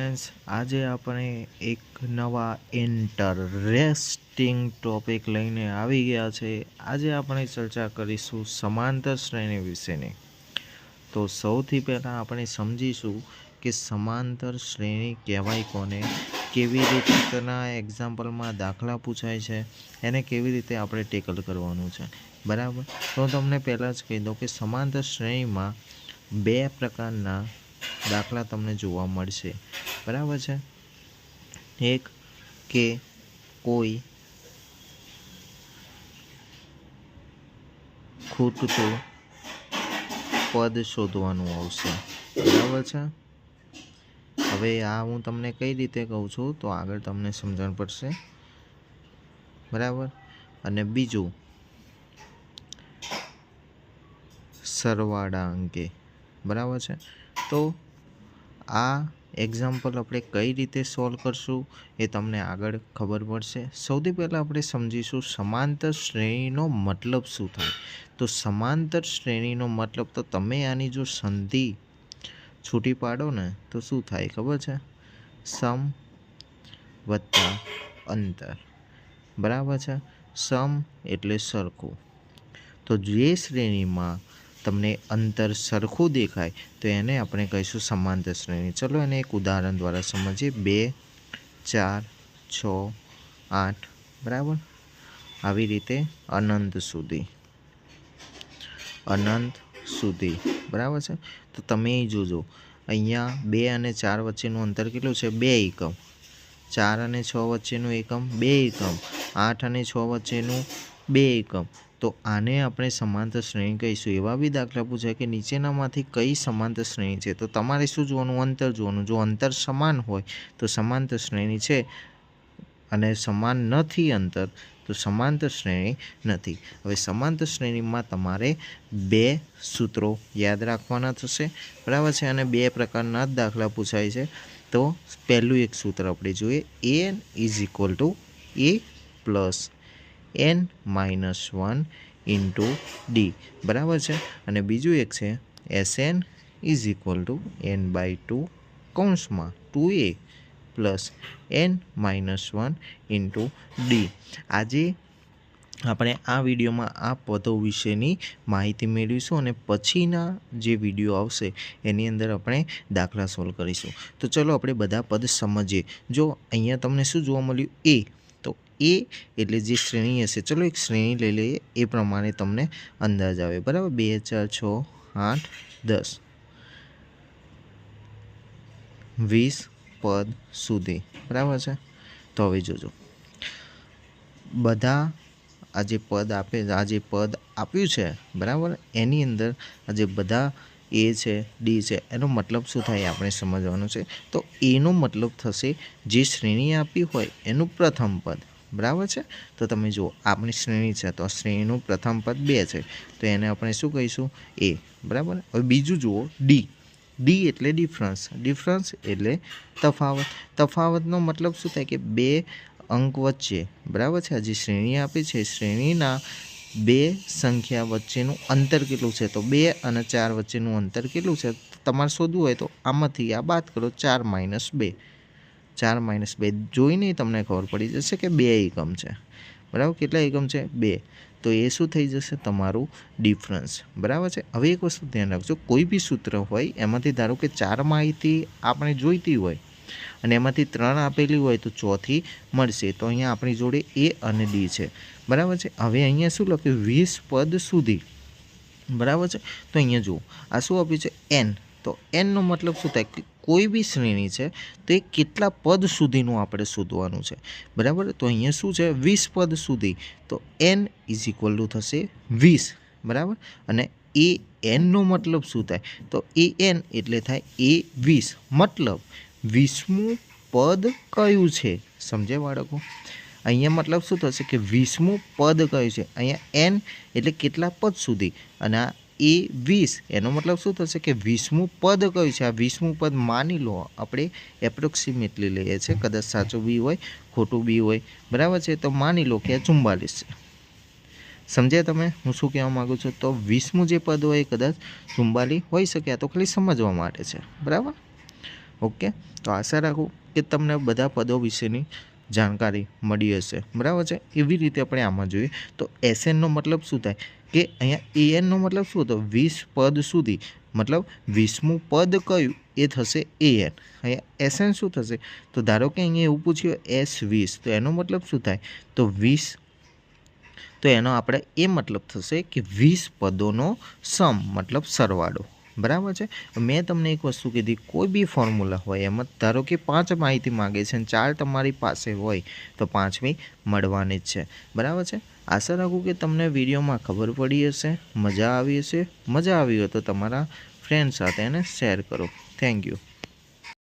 Friends આજે આપણે એક નવા ઇન્ટરેસ્ટિંગ ટોપિક લઈને આવી ગયા છે. આજે આપણે ચર્ચા કરીશું સમાંતર શ્રેણી વિશેની. તો સૌથી પહેલાં આપણે સમજીશું કે સમાંતર શ્રેણી કહેવાય કોને, કેવી રીતના એક્ઝામ્પલમાં દાખલા પૂછાય છે, એને કેવી રીતે આપણે ટેકલ કરવાનું છે. બરાબર? તો તમને પહેલાં જ કહી દઉં કે સમાંતર શ્રેણીમાં બે પ્રકારના દાખલા તમને જોવા મળશે. બરાબર છે? એક કે કોઈ ખૂટતું પદ શોધવાનું આવશે. બરાબર છે? હવે આ હું તમને કઈ રીતે કહું છું તો આગળ તમને સમજણ પડશે. બરાબર? અને બીજું, સરવાળા અંગે. બરાબર છે? તો આ એક્ઝામ્પલ આપણે કઈ રીતે સોલ્વ કરશું એ તમને આગળ ખબર પડશે. સૌથી પહેલાં આપણે સમજીશું સમાંતર શ્રેણીનો મતલબ શું થાય. તો સમાંતર શ્રેણીનો મતલબ તો તમે આની જો સંધિ છૂટી પાડો ને તો શું થાય ખબર છે? સમ વત્તા અંતર. બરાબર છે? સમ એટલે સરખું. તો જે શ્રેણીમાં તમને અંતર સરખું દેખાય, તો એને આપણે કહીશું સમાંતર શ્રેણી ચલો એને એક ઉદાહરણ દ્વારા સમજીએ. બે, ચાર, છ, આઠ, બરાબર? આવી રીતે અનંત સુધી. અનંત સુધી. બરાબર છે? તો તમે જોજો. અહીંયા બે અને ચાર વચ્ચેનું અંતર કેટલું છે? બે એકમ. ચાર અને છ વચ્ચેનું એકમ, બે એકમ. આઠ અને છ વચ્ચેનું બે એકમ. તો આને આપણે સમાંતર શ્રેણી કહીશું. એવા બી દાખલા પૂછાય કે નીચેનામાંથી કઈ સમાંતર શ્રેણી છે? તો તમારે શું જોવાનું? અંતર જોવાનું. જો અંતર સમાન હોય, તો સમાંતર શ્રેણી છે. અને સમાન નથી અંતર, તો સમાંતર શ્રેણી નથી. હવે સમાંતર શ્રેણીમાં તમારે બે સૂત્રો યાદ રાખવાના થશે. બરાબર છે? અને બે પ્રકારના જ દાખલા પૂછાય છે. તો પહેલું એક સૂત્ર આપણે જોઈએ. N is equal to A plus N minus one into D. બરાબર છે? અને બીજું એક છે S N is equal to N by two કૌંસમાં two A plus N minus one into D. આજે આપણે આ વિડીયોમાં આ પદો વિશેની માહિતી મેળવીશું અને પછીના જે વીડિયો આવશે એની અંદર આપણે દાખલા સોલ્વ કરીશું. તો ચલો આપણે બધા પદ સમજીએ. જો અહીંયા તમને શું જોવા મળ્યું? એ એ એટલે જે શ્રેણી હશે, ચલો એક શ્રેણી લઈ લઈએ, એ પ્રમાણે તમને અંદાજ આવે. બરાબર? બે, ચાર, છ, આઠ, દસ. વીસ પદ સુધી. બરાબર છે? તો હવે જોજો. બધા આ જે પદ આપે, આ જે પદ આપ્યું છે, બરાબર? એની અંદર આ જે બધા એ છે, ડી છે, એનો મતલબ શું થાય આપણે સમજવાનું છે? તો એનો મતલબ થશે, જે શ્રેણી આપી હોય, એનું પ્રથમ પદ. બરાબર છે? તો તમે જુઓ, આપણી શ્રેણી છે, તો શ્રેણીનું પ્રથમ પદ બે છે. તો એને આપણે શું કહીશું? એ. બરાબર? હવે બીજું જુઓ, ડી. ડી એટલે ડિફરન્સ ડિફરન્સ એટલે તફાવત. તફાવતનો મતલબ શું થાય કે બે અંક વચ્ચે, બરાબર છે? હજી શ્રેણી આપી છે. શ્રેણીના બે સંખ્યા વચ્ચેનું અંતર કેટલું છે? તો બે અને ચાર વચ્ચેનું અંતર કેટલું છે? તમારે શોધવું હોય તો આમાંથી આ બાદ કરો, ચાર માઇનસ બે. ચાર માઇનસ બે જોઈને તમને ખબર પડી જશે કે બે એકમ છે. બરાબર? કેટલા એકમ છે? બે. તો એ શું થઈ જશે? તમારું ડિફરન્સ. બરાબર છે? હવે એક વસ્તુ ધ્યાન રાખજો, કોઈ બી સૂત્ર હોય, એમાંથી ધારો કે ચાર માહિતી આપણે જોઈતી હોય અને એમાંથી ત્રણ આપેલી હોય તો ચોથી મળશે. તો અહીંયા આપણી જોડે એ અને ડી છે. બરાબર છે? હવે અહીંયા શું લખ્યું? વીસ પદ સુધી. બરાબર છે? તો અહીંયા જુઓ. આ શું આપ્યું છે? એન. તો એનનો મતલબ શું થાય? કોઈ બી શ્રેણી છે, તે કેટલા પદ સુધીનું આપણે શોધવાનું છે. બરાબર? તો અહીંયા શું છે? વીસ પદ સુધી. તો એન ઇઝ ઇક્વલ ટુ થશે વીસ. બરાબર? અને એ એનનો મતલબ શું થાય? તો એ એન એટલે થાય એ વીસ. મતલબ વીસમું પદ કયું છે? સમજે બાળકો? અહીંયા મતલબ શું થશે કે વીસમું પદ કયું છે? અહીંયા એન એટલે કેટલા પદ સુધી? અને આ એ વીસ. એનો મતલબ શું થશે કે વીસમું પદ કયું છે? આ વીસમું પદ માની લો, આપણે એપ્રોક્સિમેટલી લઈએ છીએ. કદાચ સાચું બી હોય, ખોટું બી હોય. બરાબર છે? તો માની લો કે આ ચુમ્બાલીસ છે. સમજ્યા તમે? હું શું કહેવા માગું છું? તો વીસમું જે પદ હોય એ કદાચ ચુમ્બાલી હોઈ શકે. આ તો ખાલી સમજવા માટે છે. બરાબર? ઓકે? તો આશા રાખું કે તમને બધા પદો વિશેની જાણકારી મળી હશે. બરાબર છે? એવી રીતે આપણે આમાં જોઈએ. તો એસએનનો મતલબ શું થાય? કે અહીંયા એએનનો મતલબ શું હતો વીસ પદ સુધી, મતલબ વીસમું પદ કયું એ થશે એએન અહીંયા એસએન શું થશે? તો ધારો કે અહીંયા એવું પૂછ્યું, એસ વીસ, તો એનો મતલબ શું થાય? તો વીસ, તો એનો આપણે એ મતલબ થશે કે વીસ પદોનો સમ, મતલબ સરવાળો. બરાબર છે? મેં તમને એક વસ્તુ કીધી, કોઈ બી ફોર્મ્યુલા હોય, એમાં ધારો કે પાંચ માહિતી માગે છે અને ચાર તમારી પાસે હોય, તો પાંચમી મળવાની જ છે. બરાબર છે? આશા રાખું કે તમને વિડીયોમાં ખબર પડી હશે, મજા આવી હશે. મજા આવી હોય તો તમારા ફ્રેન્ડ સાથે એને શેર કરો. Thank you